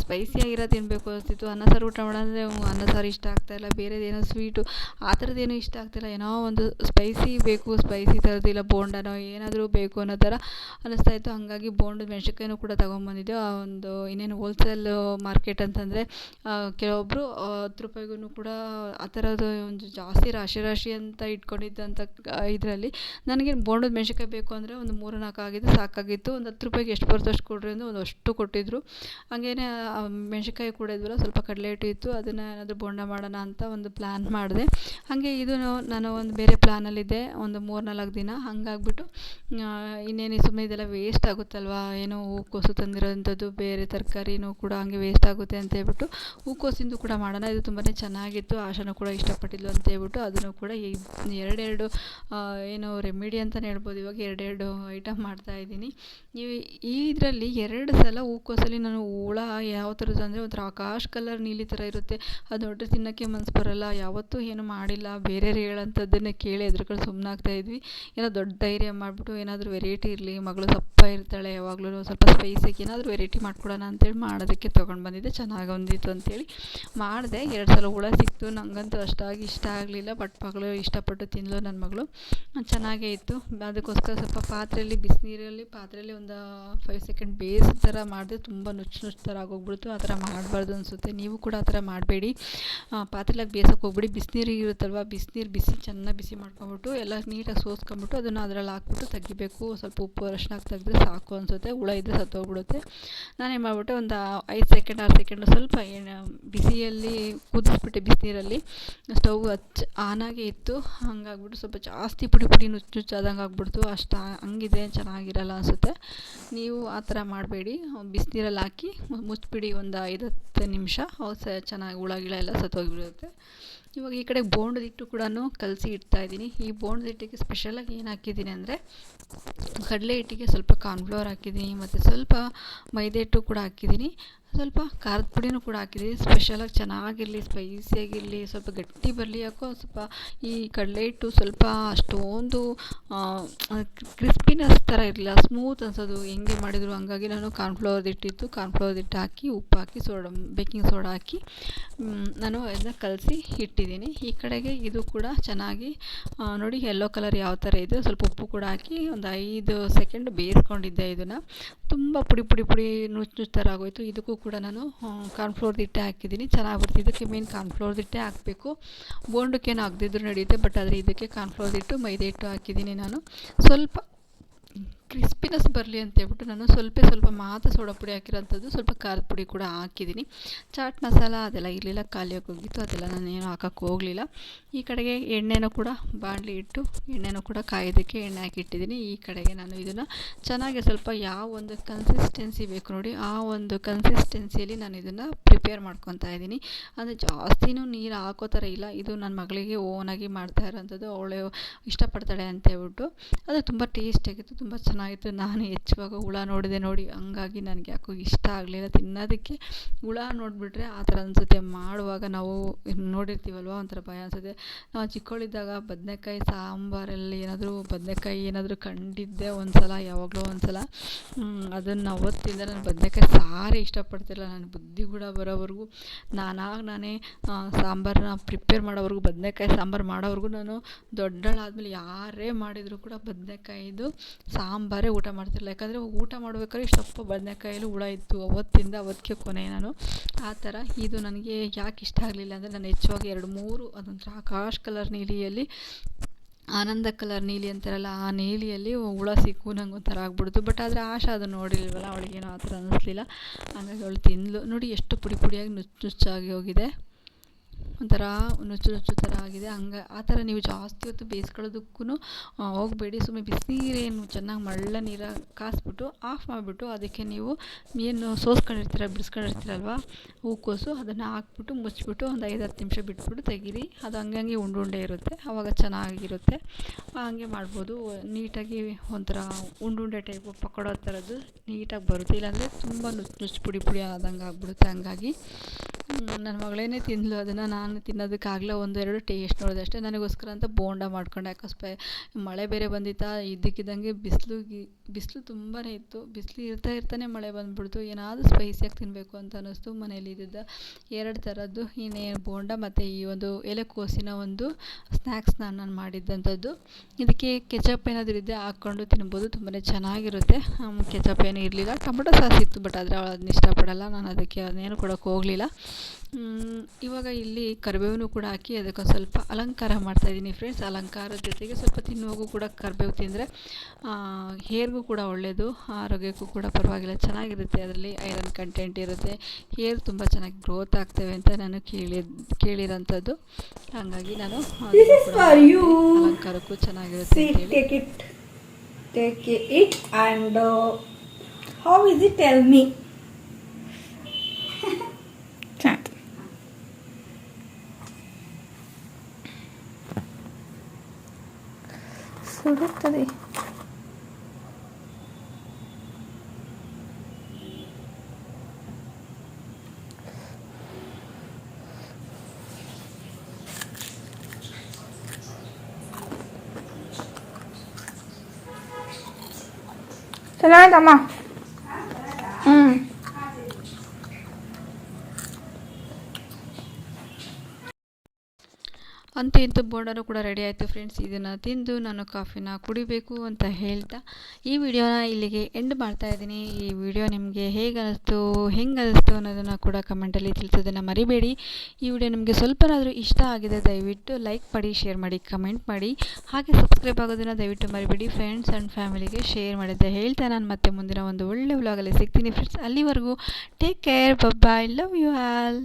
ಸ್ಪೈಸಿಯಾಗಿರೋ ತಿನ್ನಬೇಕು ಅನಿಸ್ತಿತ್ತು. ಅನ್ನ ಸಾರು ಊಟ ಮಾಡೋಂದರೆ ಅನ್ನ ಸಾರು ಇಷ್ಟ ಆಗ್ತಾಯಿಲ್ಲ ಬೇರೆದೇನೋ ಸ್ವೀಟು ಆ ಥರದ್ದೇನೂ ಇಷ್ಟ ಆಗ್ತಿಲ್ಲ ಏನೋ ಒಂದು ಸ್ಪೈಸಿ ಬೇಕು ಸ್ಪೈಸಿ ಥರದ್ದು ಇಲ್ಲ. ಬೋಂಡನೋ ಏನಾದರೂ ಬೇಕು ಅನ್ನೋ ಥರ ಅನ್ನಿಸ್ತಾ ಇತ್ತು. ಹಾಗಾಗಿ ಬೋಂಡದ ಮೆಣಸಿನ್ಕಾಯಿನೂ ಕೂಡ ತೊಗೊಂಬಂದಿದ್ದೆ. ಆ, ಒಂದು ಇನ್ನೇನು ಹೋಲ್ಸೇಲ್ ಮಾರ್ಕೆಟ್ ಅಂತಂದರೆ ಕೆಲವೊಬ್ಬರು ಹತ್ತು ರೂಪಾಯಿಗೂ ಕೂಡ ಆ ಥರದ್ದು ಒಂದು ಜಾಸ್ತಿ ರಾಶಿ ರಾಶಿ ಅಂತ ಇಟ್ಕೊಂಡಿದ್ದಂಥ ಇದರಲ್ಲಿ ನನಗೆ ಬೋಂಡದ ಮೆಣ್ಸಿನ್ಕಾಯಿ ಬೇಕು ಅಂದರೆ ಒಂದು ಮೂರು ನಾಲ್ಕು ಆಗಿದ್ದು ಸಾಕಾಗಿತ್ತು. ಒಂದು ಹತ್ತು ರೂಪಾಯಿಗೆ ಎಷ್ಟು ಬರ್ತಷ್ಟು ಕೊಡ್ರಿ ಅಂದರೆ ಒಂದು ಅಷ್ಟು ಕೊಟ್ಟಿದ್ದರು ಹಾಗೇನೆ ಮೆಣ್ಸಿನ್ಕಾಯಿ ಕೂಡ ಇದ್ವಲ್ಲ, ಸ್ವಲ್ಪ ಕಡಲೆ ಹಿಟ್ಟು ಇತ್ತು. ಅದನ್ನು ಏನಾದರೂ ಬೋಂಡ ಮಾಡೋಣ ಅಂತ ಒಂದು ಪ್ಲ್ಯಾನ್ ಮಾಡಿದೆ. ಹಾಗೆ ಇದು ನಾನು ಒಂದು ಬೇರೆ ಪ್ಲ್ಯಾನಲ್ಲಿದ್ದೆ ಒಂದು ಮೂರು ನಾಲ್ಕು ದಿನ. ಹಂಗಾಗ್ಬಿಟ್ಟು ಇನ್ನೇನು ಸುಮ್ಮನೆ ಇದೆಲ್ಲ ವೇಸ್ಟ್ ಆಗುತ್ತಲ್ವಾ? ಏನೋ ಹೂಕೋಸು ತಂದಿರೋಂಥದ್ದು ಬೇರೆ ತರಕಾರಿನೂ ಕೂಡ ಹಂಗೆ ವೇಸ್ಟ್ ಆಗುತ್ತೆ ಅಂತ ಹೇಳ್ಬಿಟ್ಟು ಹೂಕೋಸಿಂದು ಕೂಡ ಮಾಡೋಣ. ಇದು ತುಂಬಾ ಚೆನ್ನಾಗಿತ್ತು. ಆಶಾನು ಕೂಡ ಇಷ್ಟಪಟ್ಟಿದ್ಲು ಅಂತ ಹೇಳ್ಬಿಟ್ಟು ಅದನ್ನು ಕೂಡ ಈ ಎರಡೆರಡು ಏನು ರೆಮಿಡಿ ಅಂತಲೇ ಹೇಳ್ಬೋದು. ಇವಾಗ ಎರಡೆರಡು ಐಟಮ್ ಮಾಡ್ತಾಯಿದ್ದೀನಿ ಈ ಇದರಲ್ಲಿ ಎರಡು ಸಲ ಹೂಕೋಸಲ್ಲಿ ನಾನು ಹುಳ ಯಾವ ಥರದ್ದು ಅಂದರೆ ಒಂಥರ ಆಕಾಶ ಕಲರ್ ನೀಲಿ ಥರ ಇರುತ್ತೆ. ಅದು ನೋಡಿದ್ರೆ ತಿನ್ನೋಕ್ಕೆ ಮನ್ಸು ಬರೋಲ್ಲ. ಯಾವತ್ತೂ ಏನು ಮಾಡಿಲ್ಲ. ಬೇರೆಯವ್ರು ಹೇಳೋಂಥದ್ದನ್ನೇ ಕೇಳಿ ಎದುರುಗಳು ಸುಮ್ಮನಾಗ್ತಾ ಇದ್ವಿ. ಏನೋ ದೊಡ್ಡ ಧೈರ್ಯ ಮಾಡಿಬಿಟ್ಟು ಏನಾದರೂ ವೆರೈಟಿ ಇರಲಿ. ಮಗಳು ಸಪ್ಪ ಇರ್ತಾಳೆ ಯಾವಾಗಲೂ ಸ್ವಲ್ಪ ಸ್ಪೈಸಿಗೆ ಏನಾದರೂ ವೆರೈಟಿ ಮಾಡ್ಕೊಡೋಣ ಅಂತೇಳಿ ಮಾಡೋದಕ್ಕೆ ತೊಗೊಂಡು ಬಂದಿದ್ದೆ. ಚೆನ್ನಾಗಿ ಬಂದಿತ್ತು ಅಂತೇಳಿ ಮಾಡಿದೆ. ಎರಡು ಸಲ ಹುಳ ಸಿಕ್ತು. ನನಗಂತೂ ಅಷ್ಟಾಗಿ ಇಷ್ಟ ಆಗಲಿಲ್ಲ. ಬಟ್ ಮಗಳು ಇಷ್ಟಪಟ್ಟು ತಿನ್ನಲು ನನ್ನ ಮಗಳು. ಚೆನ್ನಾಗೇ ಇತ್ತು. ಅದಕ್ಕೋಸ್ಕರ ಸ್ವಲ್ಪ ಪಾತ್ರೆಯಲ್ಲಿ, ಬಿಸಿನೀರಲ್ಲಿ ಪಾತ್ರೆಯಲ್ಲಿ ಒಂದು ಫೈವ್ ಸೆಕೆಂಡ್ ಬೇಸ್ ಥರ ಮಾಡಿದೆ. ತುಂಬ ನುಚ್ಚು ನುಚ್ಚು ಥರ ಆಗೋಗ್ಬಿಡ್ತು. ಆ ಥರ ಮಾಡಬಾರ್ದು ಅನಿಸುತ್ತೆ. ನೀವು ಕೂಡ ಆ ಥರ ಮಾಡಬೇಡಿ. ಪಾತ್ರೆಲಾಗಿ ಬೇಯಿಸೋಕೆ ಹೋಗ್ಬಿಡಿ. ಬಿಸಿನೀರು ಇರುತ್ತಲ್ವ? ಬಿಸಿನೀರು ಬಿಸಿ, ಚೆನ್ನಾಗಿ ಬಿಸಿ ಮಾಡ್ಕೊಂಬಿಟ್ಟು, ಎಲ್ಲ ನೀಟಾಗಿ ಸೋಸ್ಕೊಂಬಿಟ್ಟು ಅದನ್ನು ಅದರಲ್ಲಿ ಹಾಕ್ಬಿಟ್ಟು ತೆಗಿಬೇಕು. ಸ್ವಲ್ಪ ಉಪ್ಪು ಅರಶಿನ ಹಾಕಿ ತೆಗೆದ್ರೆ ಸಾಕು ಅನಿಸುತ್ತೆ. ಹುಳ ಇದ್ದರೆ ಸತ್ತೋಗ್ಬಿಡುತ್ತೆ. ನಾನೇನು ಮಾಡಿಬಿಟ್ಟೆ ಒಂದು ಐದು ಸೆಕೆಂಡ್, ಆರು ಸೆಕೆಂಡು ಸ್ವಲ್ಪ ಏನು ಬಿಸಿಯಲ್ಲಿ ಕುದಿಸ್ಬಿಟ್ಟೆ ಬಿಸಿನೀರಲ್ಲಿ ಸ್ಟವ್ ಹಚ್ಚಿ ಆನಾಗೆ ಇತ್ತು. ಹಂಗಾಗ್ಬಿಟ್ಟು ಸ್ವಲ್ಪ ಜಾಸ್ತಿ ಪುಡಿ ಪುಡಿ ನುಚ್ಚು ನುಚ್ಚಾದಂಗೆ ಆಗ್ಬಿಡ್ತು. ಅಷ್ಟು ಹಂಗಿದೆ, ಚೆನ್ನಾಗಿರಲ್ಲ ಅನಿಸುತ್ತೆ. ನೀವು ಆ ಥರ ಮಾಡಬೇಡಿ. ಬಿಸಿನೀರಲ್ಲಿ ಹಾಕಿ ಮುಚ್ಚಿಬಿಡಿ ಒಂದು ಐದು ಹತ್ತು ನಿಮಿಷ. ಅವು ಸ ಚೆನ್ನಾಗಿ ಹುಳ ಗಿಳ ಎಲ್ಲ ಸತ್ತೋಗಿಬಿಡುತ್ತೆ. ಇವಾಗ ಈ ಕಡೆ ಬೋಂಡದ ಹಿಟ್ಟು ಕೂಡ ಕಲಸಿ ಇಡ್ತಾ ಇದ್ದೀನಿ. ಈ ಬೋಂಡದ ಹಿಟ್ಟಿಗೆ ಸ್ಪೆಷಲಾಗಿ ಏನು ಹಾಕಿದ್ದೀನಿ ಅಂದರೆ ಕಡಲೆ ಹಿಟ್ಟಿಗೆ ಸ್ವಲ್ಪ ಕಾರ್ನ್ಫ್ಲವರ್ ಹಾಕಿದ್ದೀನಿ, ಮತ್ತು ಸ್ವಲ್ಪ ಮೈದೆ ಹಿಟ್ಟು ಕೂಡ ಹಾಕಿದ್ದೀನಿ. ಸ್ವಲ್ಪ ಖಾರದ ಪುಡಿನೂ ಕೂಡ ಹಾಕಿದ್ದೀನಿ ಸ್ಪೆಷಲಾಗಿ ಚೆನ್ನಾಗಿರಲಿ ಸ್ಪೈಸಿಯಾಗಿರಲಿ ಸ್ವಲ್ಪ ಗಟ್ಟಿ ಬರಲಿ. ಯಾಕೋ ಸ್ವಲ್ಪ ಈ ಕಡಲೆ ಹಿಟ್ಟು ಸ್ವಲ್ಪ ಅಷ್ಟೊಂದು ಕ್ರಿಸ್ಪಿನೆಸ್ ಥರ ಇರಲಿಲ್ಲ. ಸ್ಮೂತ್ ಅನ್ಸೋದು. ಹೆಂಗೆ ಮಾಡಿದ್ರು ಹಂಗಾಗಿ ನಾನು ಕಾರ್ನ್ಫ್ಲವರ್ ಹಿಟ್ಟಿತ್ತು. ಕಾರ್ನ್ಫ್ಲವರ್ ಹಿಟ್ಟು ಹಾಕಿ, ಉಪ್ಪು ಹಾಕಿ ಸೋಡ ಬೇಕಿಂಗ್ ಸೋಡಾ ಹಾಕಿ ನಾನು ಅದನ್ನ ಕಲಸಿ ಇಟ್ಟಿದ್ದೀನಿ. ಈ ಕಡೆಗೆ ಇದು ಕೂಡ ಚೆನ್ನಾಗಿ ನೋಡಿ ಯೆಲ್ಲೋ ಕಲರ್ ಯಾವ ಥರ ಇದೆ. ಸ್ವಲ್ಪ ಉಪ್ಪು ಕೂಡ ಹಾಕಿ ಒಂದು ಐದು ಸೆಕೆಂಡ್ ಬೇಯಿಸ್ಕೊಂಡಿದ್ದೆ ಇದನ್ನು. ತುಂಬ ಪುಡಿ ಪುಡಿ ಪುಡಿ ನುಚ್ಚು ನುಚ್ಚು ಥರ ಆಗೋಯಿತು. ಇದಕ್ಕೂ ಕೂಡ ನಾನು ಕಾರ್ನ್ಫ್ಲೋರ್ದು ಹಿಟ್ಟೆ ಹಾಕಿದ್ದೀನಿ. ಚೆನ್ನಾಗಿ ಬರ್ತಿದೆ ಇದಕ್ಕೆ ಮೇನ್ ಕಾರ್ನ್ಫ್ಲೋರ್ದು ಹಿಟ್ಟೆ ಹಾಕಬೇಕು. ಬೋಂಡಕ್ಕೇನು ಹಾಕ್ದಿದ್ರು ನಡೆಯುತ್ತೆ ಬಟ್ ಆದರೆ ಇದಕ್ಕೆ ಕಾರ್ನ್ಫ್ಲೋರ್ದು ಹಿಟ್ಟು ಮೈದೆ ಹಿಟ್ಟು ಹಾಕಿದ್ದೀನಿ ನಾನು. ಸ್ವಲ್ಪ ಕ್ರಿಸ್ಪಿನೆಸ್ ಬರಲಿ ಅಂತ ಹೇಳ್ಬಿಟ್ಟು ನಾನು ಸ್ವಲ್ಪ ಸ್ವಲ್ಪ ಮಾತ್ರ ಸೋಡ ಪುಡಿ ಹಾಕಿರೋಂಥದ್ದು, ಸ್ವಲ್ಪ ಖಾರದ ಪುಡಿ ಕೂಡ ಹಾಕಿದ್ದೀನಿ. ಚಾಟ್ ಮಸಾಲ ಅದೆಲ್ಲ ಇರಲಿಲ್ಲ ಖಾಲಿಯಾಗಿ ಹೋಗಿತ್ತು, ಅದೆಲ್ಲ ನಾನು ಏನು ಹಾಕೋಕ್ಕೆ ಹೋಗಲಿಲ್ಲ. ಈ ಕಡೆಗೆ ಎಣ್ಣೆನೂ ಕೂಡ ಬಾಣಲಿ ಇಟ್ಟು, ಎಣ್ಣೆನೂ ಕೂಡ ಕಾಯೋದಕ್ಕೆ ಎಣ್ಣೆ ಹಾಕಿಟ್ಟಿದ್ದೀನಿ. ಈ ಕಡೆಗೆ ನಾನು ಇದನ್ನು ಚೆನ್ನಾಗಿ ಸ್ವಲ್ಪ ಯಾವ ಒಂದು ಕನ್ಸಿಸ್ಟೆನ್ಸಿ ಬೇಕು ನೋಡಿ, ಆ ಒಂದು ಕನ್ಸಿಸ್ಟೆನ್ಸಿಯಲ್ಲಿ ನಾನು ಇದನ್ನು ಪ್ರಿಪೇರ್ ಮಾಡ್ಕೊತಾ ಇದ್ದೀನಿ. ಅಂದರೆ ಜಾಸ್ತಿನೂ ನೀರು ಹಾಕೋ ಥರ ಇಲ್ಲ, ಇದು ನನ್ನ ಮಗಳಿಗೆ ಓನಾಗಿ ಮಾಡ್ತಾ ಇರೋಂಥದ್ದು, ಅವಳು ಇಷ್ಟಪಡ್ತಾಳೆ ಅಂತ ಹೇಳ್ಬಿಟ್ಟು. ಅದು ತುಂಬ ಟೇಸ್ಟಿಯಾಗಿತ್ತು ತುಂಬ ಚೆನ್ನಾಗಿತ್ತು. ನಾನು ಹೆಚ್ಚುವಾಗ ಹುಳ ನೋಡಿದೆ ನೋಡಿ. ಹಂಗಾಗಿ ನನಗೆ ಯಾಕೋ ಇಷ್ಟ ಆಗಲಿಲ್ಲ ತಿನ್ನೋದಕ್ಕೆ. ಹುಳ ನೋಡಿಬಿಟ್ರೆ ಆ ಥರ ಅನಿಸುತ್ತೆ. ಮಾಡುವಾಗ ನಾವು ನೋಡಿರ್ತೀವಲ್ವ? ಒಂಥರ ಭಯ ಅನಿಸುತ್ತೆ. ನಾವು ಚಿಕ್ಕವಳಿದ್ದಾಗ ಬದನೆಕಾಯಿ, ಸಾಂಬಾರಲ್ಲಿ ಏನಾದರೂ ಬದನೆಕಾಯಿ ಏನಾದರೂ ಕಂಡಿದ್ದೆ ಒಂದು ಸಲ ಯಾವಾಗಲೂ ಒಂದು ಸಲ ಅದನ್ನು ಅವತ್ತಿಂದ ನಾನು ಬದನೆಕಾಯಿ ಸಾರೇ ಇಷ್ಟಪಡ್ತಿರಲಿಲ್ಲ. ನನ್ನ ಬುದ್ಧಿ ಕೂಡ ಬರೋವರೆಗೂ. ನಾನಾಗ ನಾನೇ ಸಾಂಬಾರನ್ನ ಪ್ರಿಪೇರ್ ಮಾಡೋವರೆಗೂ, ಬದನೆಕಾಯಿ ಸಾಂಬಾರು ಮಾಡೋವರೆಗೂ ನಾನು ದೊಡ್ಡಳಾದ್ಮೇಲೆ ಯಾರೇ ಮಾಡಿದರೂ ಕೂಡ ಬದನೆಕಾಯಿದು ಸಾಂಬಾರೇ ಊಟ ಮಾಡ್ತಿರಲಿಲ್ಲ. ಯಾಕಂದರೆ ಊಟ ಮಾಡ್ಬೇಕಾದ್ರೆ ಸೊಪ್ಪು ಬದನೆಕಾಯಲ್ಲಿ ಹುಳ ಇತ್ತು. ಅವತ್ತಿಂದ ಅವತ್ತಿಗೆ ಕೊನೆ ನಾನು. ಆ ಥರ ಇದು ನನಗೆ ಯಾಕೆ ಇಷ್ಟ ಆಗಲಿಲ್ಲ ಅಂದರೆ ನಾನು ಹೆಚ್ಚಾಗಿ ಎರಡು ಮೂರು ಅದೊಂಥರ ಆಕಾಶ್ ಕಲರ್ ನೀಲಿಯಲ್ಲಿ, ಆನಂದ ಕಲರ್ ನೀಲಿ ಅಂತಾರಲ್ಲ, ಆ ನೀಲಿಯಲ್ಲಿ ಹುಳ ಸಿಕ್ಕು, ನಂಗೆ ಒಂಥರ ಆಗ್ಬಿಡ್ತು. ಬಟ್ ಆದರೆ ಆಶಾ ಅದು ನೋಡಿಲ್ವಲ್ಲ, ಅವಳಿಗೇನೋ ಆ ಥರ ಅನ್ನಿಸ್ಲಿಲ್ಲ ಹಂಗಾಗಿ ಅವಳು ತಿಂದ್ಲು. ನೋಡಿ ಎಷ್ಟು ಪುಡಿ ಪುಡಿಯಾಗಿ ನುಚ್ಚು ನುಚ್ಚಾಗಿ ಹೋಗಿದೆ. ಒಂಥರ ನುಚ್ಚು ನುಚ್ಚು ಥರ ಆಗಿದೆ. ಹಂಗೆ ಆ ಥರ ನೀವು ಜಾಸ್ತಿ ಹೊತ್ತು ಬೇಯಿಸ್ಕೊಳ್ಳೋದಕ್ಕೂ ಹೋಗಬೇಡಿ. ಸುಮ್ಮನೆ ಬಿಸಿನೀರೇನು ಚೆನ್ನಾಗಿ ಮಳ್ಳ ನೀರು ಕಾಸ್ಬಿಟ್ಟು ಆಫ್ ಮಾಡಿಬಿಟ್ಟು ಅದಕ್ಕೆ ನೀವು ಏನು ಸೋಸ್ಕೊಂಡಿರ್ತೀರ, ಬಿಡಿಸ್ಕೊಂಡಿರ್ತೀರಲ್ವ? ಹೂಕೋಸು ಅದನ್ನು ಹಾಕ್ಬಿಟ್ಟು ಮುಚ್ಚಿಬಿಟ್ಟು ಒಂದು ಐದು ಹತ್ತು ನಿಮಿಷ ಬಿಟ್ಬಿಟ್ಟು ತೆಗೀರಿ. ಅದು ಹಂಗೆ ಹಂಗೆ ಉಂಡೆ ಉಂಡೆ ಇರುತ್ತೆ. ಆವಾಗ ಚೆನ್ನಾಗಿರುತ್ತೆ. ಹಂಗೆ ಮಾಡ್ಬೋದು. ನೀಟಾಗಿ ಒಂಥರ ಉಂಡುಂಡೆ ಟೈಪು ಪಕೋಡ ಥರದ್ದು ನೀಟಾಗಿ ಬರುತ್ತೆ. ಇಲ್ಲಾಂದರೆ ತುಂಬ ನುಚ್ಚು ನುಚ್ಚು ಪುಡಿ ಪುಡಿ ಆದಂಗೆ ಆಗ್ಬಿಡುತ್ತೆ ಹಂಗಾಗಿ. ನನ್ನ ಮಗಳೇನೇ ತಿಂದಳು ಅದನ್ನು ನಾನು ತಿನ್ನೋದಕ್ಕಾಗಲ್ಲ ಒಂದೆರಡು ಟೇಸ್ಟ್ ನೋಡಿದೆ. ಅಷ್ಟೇ ನನಗೋಸ್ಕರ ಅಂತ ಬೋಂಡ ಮಾಡ್ಕೊಂಡೆ. ಸ್ಪೈ ಮಳೆ ಬೇರೆ ಬಂದಿತ್ತಾ, ಇದ್ದಕ್ಕಿದ್ದಂಗೆ ಬಿಸಿಲು ಬಿಸಿಲು ತುಂಬಾ ಇತ್ತು. ಬಿಸಿಲು ಇರ್ತಾ ಇರ್ತಾನೆ ಮಳೆ ಬಂದ್ಬಿಡ್ತು. ಏನಾದರೂ ಸ್ಪೈಸಿಯಾಗಿ ತಿನ್ನಬೇಕು ಅಂತ ಅನ್ನಿಸ್ತು ಮನೇಲಿ ಇದ್ದಿದ್ದ ಎರಡು ಥರದ್ದು. ಇನ್ನೇ ಬೋಂಡ ಮತ್ತು ಈ ಒಂದು ಎಲೆಕೋಸಿನ ಒಂದು ಸ್ನ್ಯಾಕ್ಸ್ನ ನಾನು ಮಾಡಿದ್ದಂಥದ್ದು. ಇದಕ್ಕೆ ಕೆಚಪ್ ಏನಾದರೂ ಇದ್ದರೆ ಹಾಕ್ಕೊಂಡು ತಿನ್ಬೋದು. ತುಂಬಾ ಚೆನ್ನಾಗಿರುತ್ತೆ. ಕೆಚಪ್ ಏನೂ ಇರಲಿಲ್ಲ. ಟೊಮೊಟೊ ಸಾಸ್ ಇತ್ತು ಬಟ್ ಆದರೆ ಅವಳು ಅದನ್ನ ಇಷ್ಟಪಡಲ್ಲ. ನಾನು ಅದಕ್ಕೆ ಅದನ್ನೇನು ಕೊಡೋಕ್ಕೆ ಹೋಗಲಿಲ್ಲ. ಇವಾಗ ಇಲ್ಲಿ ಕರಿಬೇವನ್ನು ಕೂಡ ಹಾಕಿ ಅದಕ್ಕೆ ಸ್ವಲ್ಪ ಅಲಂಕಾರ ಮಾಡ್ತಾಯಿದ್ದೀನಿ ಫ್ರೆಂಡ್ಸ್ ಅಲಂಕಾರದ ಜೊತೆಗೆ ಸ್ವಲ್ಪ ತಿನ್ನುವಾಗೂ ಕೂಡ ಕರಿಬೇವು ತಿಂದರೆ ಹೇರ್ಗೂ ಕೂಡ ಒಳ್ಳೆಯದು ಆರೋಗ್ಯಕ್ಕೂ ಕೂಡ ಪರವಾಗಿಲ್ಲ. ಚೆನ್ನಾಗಿರುತ್ತೆ ಅದರಲ್ಲಿ ಐರನ್ ಕಂಟೆಂಟ್ ಇರುತ್ತೆ. ಹೇರ್ ತುಂಬ ಚೆನ್ನಾಗಿ ಗ್ರೋತ್ ಆಗ್ತವೆ ಅಂತ ನಾನು ಕೇಳಿ ಕೇಳಿರೋಂಥದ್ದು. ಹಾಗಾಗಿ ನಾನು ಅದನ್ನು ಕೂಡ for you. ಮಾಡ್ತೀನಿ. ಅಲಂಕಾರಕ್ಕೂ ಚೆನ್ನಾಗಿರುತ್ತೆ how is it tell me ಸುಡುತ್ತದೆ ಚೆನ್ನಾಯ್ತಮ್ಮ ಹ್ಞೂ ಅಂತೂ ಇಂತೂ ಬೋರ್ಡರು ಕೂಡ ರೆಡಿ ಆಯಿತು ಫ್ರೆಂಡ್ಸ್ ಇದನ್ನು ತಿಂದು ನಾನು ಕಾಫಿನ ಕುಡಿಬೇಕು ಅಂತ ಹೇಳ್ತಾ ಈ ವಿಡಿಯೋನ ಇಲ್ಲಿಗೆ ಎಂಡ್ ಮಾಡ್ತಾ ಇದ್ದೀನಿ. ಈ ವಿಡಿಯೋ ನಿಮಗೆ ಹೇಗೆ ಅನ್ನಿಸ್ತು ಹೆಂಗೆ ಅನ್ನಿಸ್ತು ಅನ್ನೋದನ್ನು ಕೂಡ ಕಮೆಂಟಲ್ಲಿ ತಿಳಿಸೋದನ್ನು ಮರಿಬೇಡಿ. ಈ ವಿಡಿಯೋ ನಿಮಗೆ ಸ್ವಲ್ಪನಾದರೂ ಇಷ್ಟ ಆಗಿದೆ, ದಯವಿಟ್ಟು ಲೈಕ್ ಮಾಡಿ ಶೇರ್ ಮಾಡಿ ಕಮೆಂಟ್ ಮಾಡಿ. ಹಾಗೆ ಸಬ್ಸ್ಕ್ರೈಬ್ ಆಗೋದನ್ನು ದಯವಿಟ್ಟು ಮರಿಬೇಡಿ. ಫ್ರೆಂಡ್ಸ್ ಆ್ಯಂಡ್ ಫ್ಯಾಮಿಲಿಗೆ ಶೇರ್ ಮಾಡಿದ್ದೆ ಹೇಳ್ತಾ ನಾನು ಮತ್ತೆ ಮುಂದಿನ ಒಂದು ಒಳ್ಳೆ ವ್ಲಾಗಲ್ಲಿ ಸಿಗ್ತೀನಿ ಫ್ರೆಂಡ್ಸ್ ಅಲ್ಲಿವರೆಗೂ take care bye bye love you all